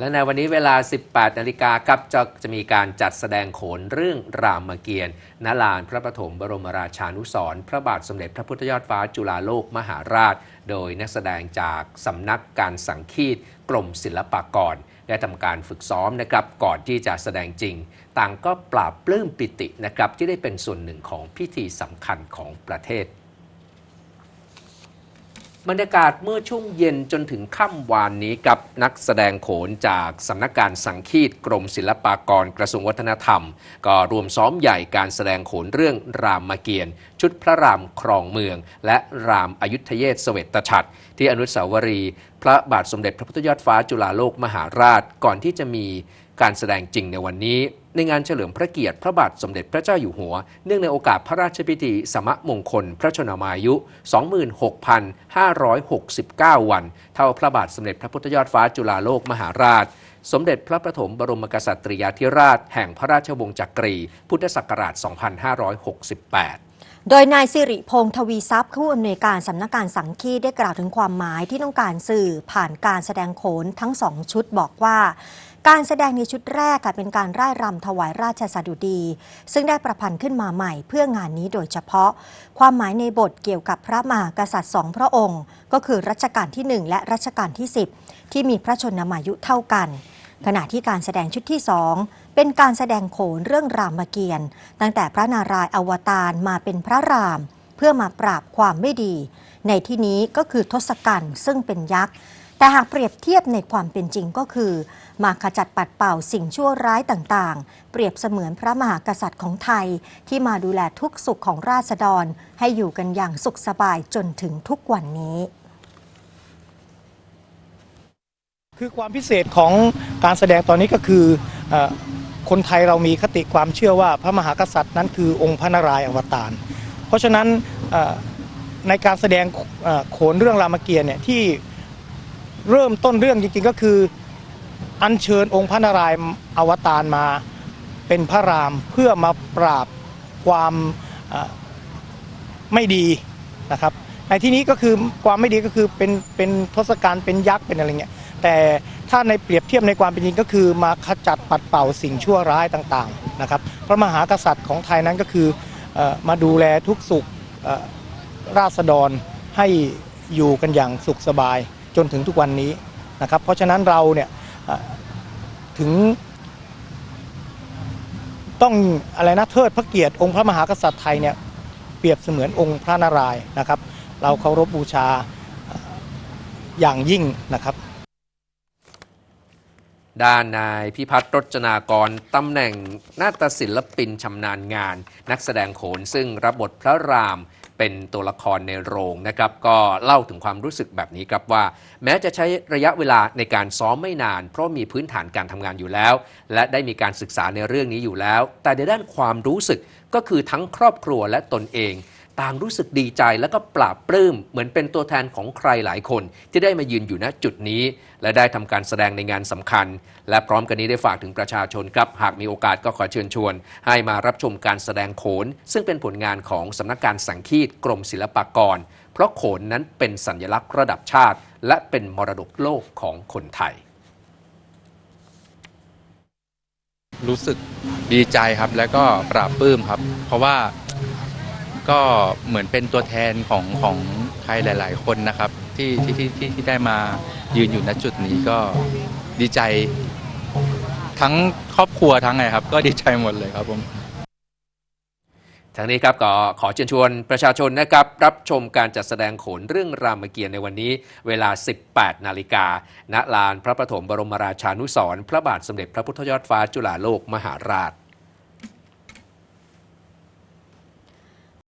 และในวันนี้เวลา 18 นาฬิกาครับจะจะมีการจัดแสดงโขนเรื่องรามเกียรติ์ณลานพระปฐมบรมราชานุสรพระบาทสมเด็จพระพุทธยอดฟ้าจุฬาโลกมหาราช โดยนักแสดงจากสำนักการสังคีตกรมศิลปากร ได้ทำการฝึกซ้อมนะครับก่อนที่จะแสดงจริง ต่างก็ปราบปลื้มปิตินะครับที่ได้เป็นส่วนหนึ่งของพิธีสำคัญของประเทศ บรรยากาศเมื่อช่วงเย็นจนถึงค่ำวานนี้กับนักแสดงโขนจากสำนักการสังคีตกรมศิลปากรกระทรวงวัฒนธรรม ก็รวมซ้อมใหญ่การแสดงโขนเรื่องรามเกียรติ์ชุดพระรามครองเมือง และรามอายุทเยศเสวตฉัตรที่อนุสาวรีย์พระบาทสมเด็จพระพุทธยอดฟ้าจุฬาโลกมหาราช ก่อนที่จะมีการแสดงจริงในวันนี้ ในงานเฉลิมพระเกียรติพระบาทสมเด็จพระเจ้าอยู่หัว เนื่องในโอกาสพระราชพิธีสมะมงคล พระชนมายุ 26,569 วัน เท่าพระบาทสมเด็จพระพุทธยอดฟ้าจุฬาโลกมหาราช สมเด็จพระประถมบรมกษัตริยาธิราช แห่งพระราชวงศ์จักรี พุทธศักราช 2568 โดยนายสิริพงษ์ทวีทรัพย์ผู้อำนวยการสำนักการสังคีตได้กล่าวถึงความหมายที่ต้องการสื่อผ่านการแสดงโขนทั้งสองชุดบอกว่า การแสดงในชุดแรกเป็นการร่ายรำถวายราชสดุดี ซึ่งได้ประพันธ์ขึ้นมาใหม่เพื่องานนี้โดยเฉพาะ ความหมายในบทเกี่ยวกับพระมหากษัตริย์สองพระองค์ ก็คือรัชกาลที่ 1 และรัชกาลที่ 10 ที่มีพระชนมายุเท่ากัน ขณะที่การแสดงชุดที่สองเป็นการแสดงโขนเรื่องรามเกียรติ์ตั้งแต่พระนารายณ์อวตารมาเป็นพระราม เพื่อมาปราบความไม่ดี ในที่นี้ก็คือทศกัณฐ์ซึ่งเป็นยักษ์ แต่หากเปรียบเทียบในความเป็นจริงก็คือ มาขจัดปัดเป่าสิ่งชั่วร้ายต่างๆ เปรียบเสมือนพระมหากษัตริย์ของไทยที่มาดูแลทุกสุขของราษฎร ให้อยู่กันอย่างสุขสบายจนถึงทุกวันนี้ คือความพิเศษของการแสดงตอนนี้ก็คืออคนไทยเรามีคติความเชื่อว่าพระมหากษัตริย์นั้นคือองค์พระนารายณ์อวตาร เพราะฉะนั้นในการแสดงโขนเรื่องรามเกียรติเนี่ยที่เริ่มต้นเรื่องจริงๆก็คือ อัญเชิญองค์พระนารายณ์อวตารมาเป็นพระรามเพื่อมาปราบความไม่ดีนะครับในที่นี้ก็คือความไม่ดีก็คือเป็นเป็นทศกัณฐ์เป็นยักษ์เป็นอะไรเงี้ย แต่ถ้าในเปรียบเทียบในความเป็นจริงก็คือมาขจัดปัดเป่าสิ่งชั่วร้ายต่างๆนะครับพระมหากษัตริย์ของไทยนั้นก็คืออมาดูแลทุกสุขราษฎรให้อยู่กันอย่างสุขสบายจนถึงทุกวันนี้นะครับเพราะฉะนั้นเราเนี่ยถึงต้องอะไรนะเทิดพระเกียรติองค์พระมหากษัตริย์ไทยเนี่ยเปรียบเสมือนองค์พระนารายณ์นะครับ เราเคารพบูชาอย่างยิ่งนะครับ ด้านนายพิพัฒน์รจนากรตำแหน่งนาฏศิลปินชำนาญงาน นักแสดงโขนซึ่งรับบทพระรามเป็นตัวละครในโรงนะครับก็เล่าถึงความรู้สึกแบบนี้ครับว่า แม้จะใช้ระยะเวลาในการซ้อมไม่นาน เพราะมีพื้นฐานการทำงานอยู่แล้ว และได้มีการศึกษาในเรื่องนี้อยู่แล้ว แต่ในด้านความรู้สึกก็คือทั้งครอบครัวและตนเอง ต่างรู้สึกดีใจแล้วก็ปราบปลื้มเหมือนเป็นตัวแทนของใครหลายคน ที่ได้มายืนอยู่ณจุดนี้ และได้ทำการแสดงในงานสำคัญ และพร้อมกันนี้ได้ฝากถึงประชาชนครับ หากมีโอกาสก็ขอเชิญชวน ให้มารับชมการแสดงโขน ซึ่งเป็นผลงานของสำนักการสังคีตกรมศิลปากร เพราะโขนนั้นเป็นสัญลักษณ์ระดับชาติ และเป็นมรดกโลกของคนไทยรู้สึกดีใจครับ แล้วก็ปราบปลื้มครับ เพราะว่า ก็เหมือนเป็นตัวแทนของของใครหลาย ๆ คนนะครับที่ที่ที่ที่ที่ได้มายืนอยู่ณจุดนี้ก็ดีใจ ทั้งครอบครัวทั้งไงครับ ก็ดีใจหมดเลยครับผมทั้งนี้ครับก็ขอเชิญชวนประชาชนนะครับ รับชมการจัดแสดงโขนเรื่องรามเกียรติ์ในวันนี้ เวลา 18 นาฬิกาณลานพระปฐมบรมราชานุสรพระบาทสมเด็จพระพุทธยอดฟ้าจุฬาโลกมหาราช